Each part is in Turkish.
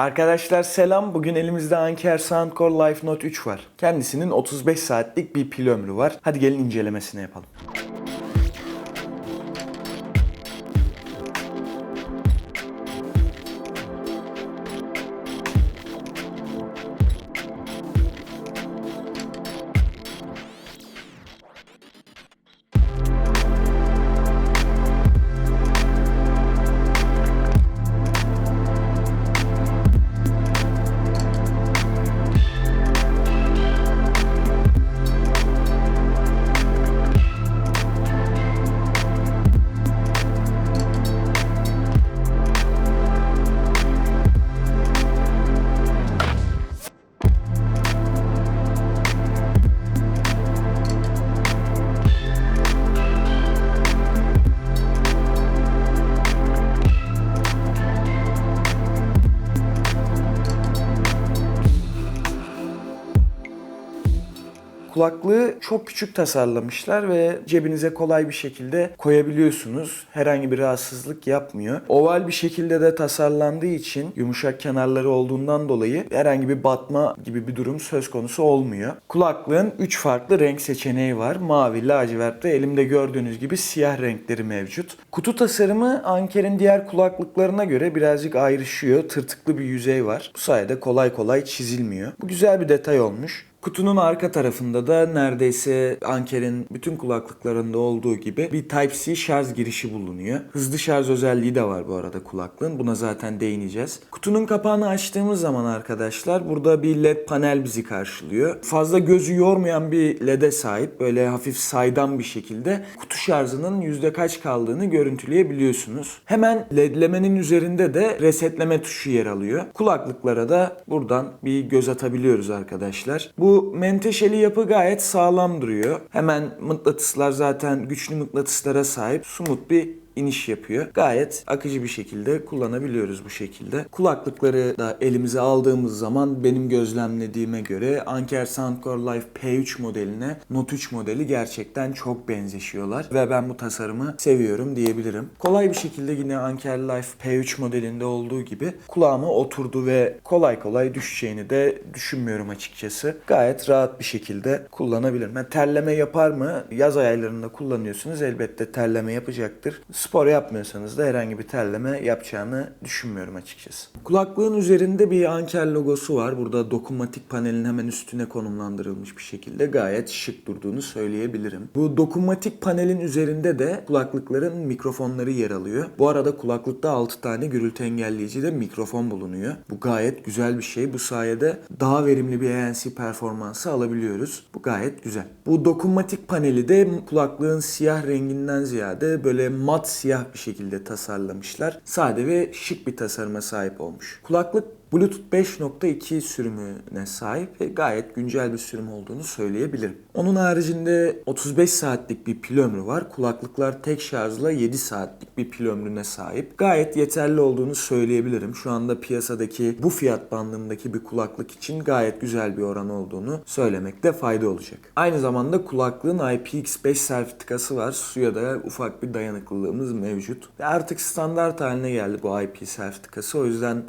Arkadaşlar selam. Bugün elimizde Anker Soundcore Life Note 3 var. Kendisinin 35 saatlik bir pil ömrü var. Hadi gelin incelemesini yapalım. Kulaklığı çok küçük tasarlamışlar ve cebinize kolay bir şekilde koyabiliyorsunuz. Herhangi bir rahatsızlık yapmıyor. Oval bir şekilde de tasarlandığı için yumuşak kenarları olduğundan dolayı herhangi bir batma gibi bir durum söz konusu olmuyor. Kulaklığın 3 farklı renk seçeneği var. Mavi, lacivert ve elimde gördüğünüz gibi siyah renkleri mevcut. Kutu tasarımı Anker'in diğer kulaklıklarına göre birazcık ayrışıyor. Tırtıklı bir yüzey var. Bu sayede kolay kolay çizilmiyor. Bu güzel bir detay olmuş. Kutunun arka tarafında da neredeyse Anker'in bütün kulaklıklarında olduğu gibi bir Type-C şarj girişi bulunuyor. Hızlı şarj özelliği de var bu arada kulaklığın. Buna zaten değineceğiz. Kutunun kapağını açtığımız zaman arkadaşlar burada bir LED panel bizi karşılıyor. Fazla gözü yormayan bir LED'e sahip. Böyle hafif saydam bir şekilde kutu şarjının yüzde kaç kaldığını görüntüleyebiliyorsunuz. Hemen LED'lemenin üzerinde de resetleme tuşu yer alıyor. Kulaklıklara da buradan bir göz atabiliyoruz arkadaşlar. Bu menteşeli yapı gayet sağlam duruyor. Hemen mıknatıslar zaten güçlü mıknatıslara sahip. Sumut bir iniş yapıyor. Gayet akıcı bir şekilde kullanabiliyoruz bu şekilde. Kulaklıkları da elimize aldığımız zaman benim gözlemlediğime göre Anker Soundcore Life P3 modeline Note 3 modeli gerçekten çok benzeşiyorlar ve ben bu tasarımı seviyorum diyebilirim. Kolay bir şekilde yine Anker Life P3 modelinde olduğu gibi kulağıma oturdu ve kolay kolay düşeceğini de düşünmüyorum açıkçası. Gayet rahat bir şekilde kullanabilirim. Yani terleme yapar mı? Yaz aylarında kullanıyorsunuz elbette terleme yapacaktır. Spor yapmıyorsanız da herhangi bir terleme yapacağını düşünmüyorum açıkçası. Kulaklığın üzerinde bir Anker logosu var. Burada dokunmatik panelin hemen üstüne konumlandırılmış bir şekilde gayet şık durduğunu söyleyebilirim. Bu dokunmatik panelin üzerinde de kulaklıkların mikrofonları yer alıyor. Bu arada kulaklıkta 6 tane gürültü engelleyici de mikrofon bulunuyor. Bu gayet güzel bir şey. Bu sayede daha verimli bir ANC performansı alabiliyoruz. Bu gayet güzel. Bu dokunmatik paneli de kulaklığın siyah renginden ziyade böyle mat siyah bir şekilde tasarlamışlar. Sade ve şık bir tasarıma sahip olmuş. Kulaklık Bluetooth 5.2 sürümüne sahip ve gayet güncel bir sürüm olduğunu söyleyebilirim. Onun haricinde 35 saatlik bir pil ömrü var. Kulaklıklar tek şarjla 7 saatlik bir pil ömrüne sahip. Gayet yeterli olduğunu söyleyebilirim. Şu anda piyasadaki bu fiyat bandındaki bir kulaklık için gayet güzel bir oran olduğunu söylemekte fayda olacak. Aynı zamanda kulaklığın IPX5 sertifikası var. Suya da ufak bir dayanıklılığımız mevcut. Ve artık standart haline geldi bu IP sertifikası. O yüzden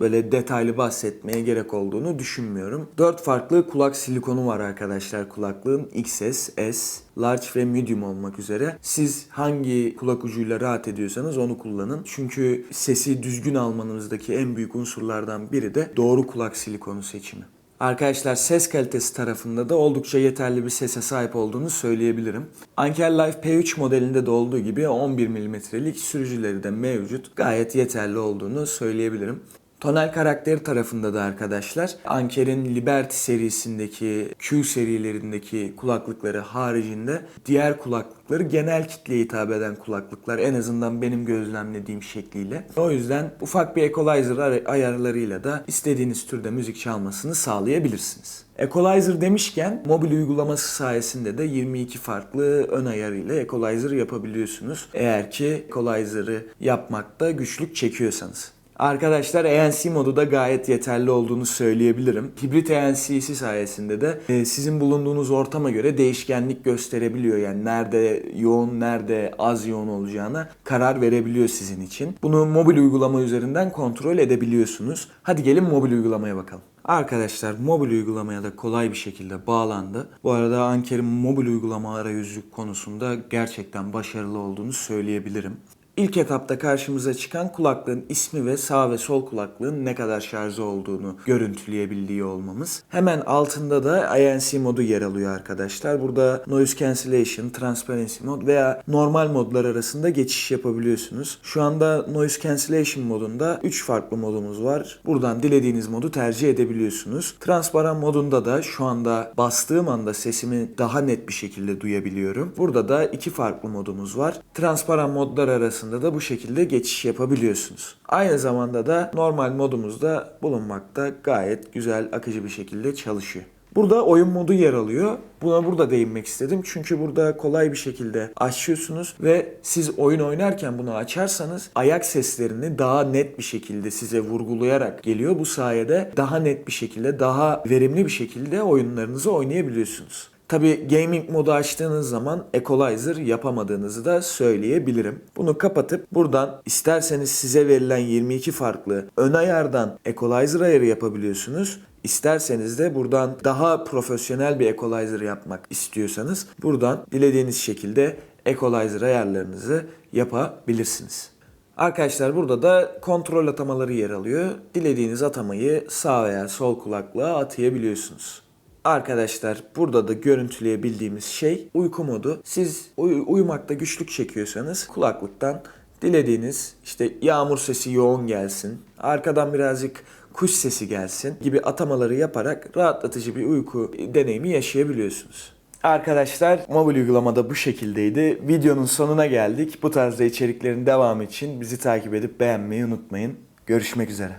böyle detaylı bahsetmeye gerek olduğunu düşünmüyorum. 4 farklı kulak silikonu var arkadaşlar kulaklığın. XS, S, large ve medium olmak üzere. Siz hangi kulak ucuyla rahat ediyorsanız onu kullanın. Çünkü sesi düzgün almanızdaki en büyük unsurlardan biri de doğru kulak silikonu seçimi. Arkadaşlar ses kalitesi tarafında da oldukça yeterli bir sese sahip olduğunu söyleyebilirim. Anker Life P3 modelinde de olduğu gibi 11 mm'lik sürücüleri de mevcut. Gayet yeterli olduğunu söyleyebilirim. Tonel karakteri tarafında da arkadaşlar Anker'in Liberty serisindeki Q serilerindeki kulaklıkları haricinde diğer kulaklıkları genel kitleye hitap eden kulaklıklar en azından benim gözlemlediğim şekliyle. O yüzden ufak bir equalizer ay- ayarlarıyla da istediğiniz türde müzik çalmasını sağlayabilirsiniz. Equalizer demişken mobil uygulaması sayesinde de 22 farklı ön ayarıyla equalizer yapabiliyorsunuz. Eğer ki equalizer'ı yapmakta güçlük çekiyorsanız. Arkadaşlar ANC modu da gayet yeterli olduğunu söyleyebilirim. Hibrit ANC'si sayesinde de e, sizin bulunduğunuz ortama göre değişkenlik gösterebiliyor. Yani nerede yoğun, nerede az yoğun olacağına karar verebiliyor sizin için. Bunu mobil uygulama üzerinden kontrol edebiliyorsunuz. Hadi gelin mobil uygulamaya bakalım. Arkadaşlar mobil uygulamaya da kolay bir şekilde bağlandı. Bu arada Anker'in mobil uygulama arayüzü konusunda gerçekten başarılı olduğunu söyleyebilirim. İlk etapta karşımıza çıkan kulaklığın ismi ve sağ ve sol kulaklığın ne kadar şarjı olduğunu görüntüleyebiliyor olmamız. Hemen altında da ANC modu yer alıyor arkadaşlar. Burada noise cancellation, transparency mod veya normal modlar arasında geçiş yapabiliyorsunuz. Şu anda noise cancellation modunda 3 farklı modumuz var. Buradan dilediğiniz modu tercih edebiliyorsunuz. Transparan modunda da şu anda bastığım anda sesimi daha net bir şekilde duyabiliyorum. Burada da iki farklı modumuz var. Transparan modlar arasında da bu şekilde geçiş yapabiliyorsunuz. Aynı zamanda da normal modumuzda bulunmakta gayet güzel akıcı bir şekilde çalışıyor. Burada oyun modu yer alıyor. Buna burada değinmek istedim. Çünkü burada kolay bir şekilde açıyorsunuz ve siz oyun oynarken bunu açarsanız ayak seslerini daha net bir şekilde size vurgulayarak geliyor. Bu sayede daha net bir şekilde, daha verimli bir şekilde oyunlarınızı oynayabiliyorsunuz. Tabi gaming modu açtığınız zaman equalizer yapamadığınızı da söyleyebilirim. Bunu kapatıp buradan isterseniz size verilen 22 farklı ön ayardan equalizer ayarı yapabiliyorsunuz. İsterseniz de buradan daha profesyonel bir equalizer yapmak istiyorsanız buradan dilediğiniz şekilde equalizer ayarlarınızı yapabilirsiniz. Arkadaşlar burada da kontrol atamaları yer alıyor. Dilediğiniz atamayı sağ veya sol kulaklığa atayabiliyorsunuz. Arkadaşlar burada da görüntüleyebildiğimiz şey uyku modu. Siz uy- uyumakta güçlük çekiyorsanız kulaklıktan dilediğiniz işte yağmur sesi yoğun gelsin, arkadan birazcık kuş sesi gelsin gibi atamaları yaparak rahatlatıcı bir uyku deneyimi yaşayabiliyorsunuz. Arkadaşlar mobil uygulamada bu şekildeydi. Videonun sonuna geldik. Bu tarzda içeriklerin devamı için bizi takip edip beğenmeyi unutmayın. Görüşmek üzere.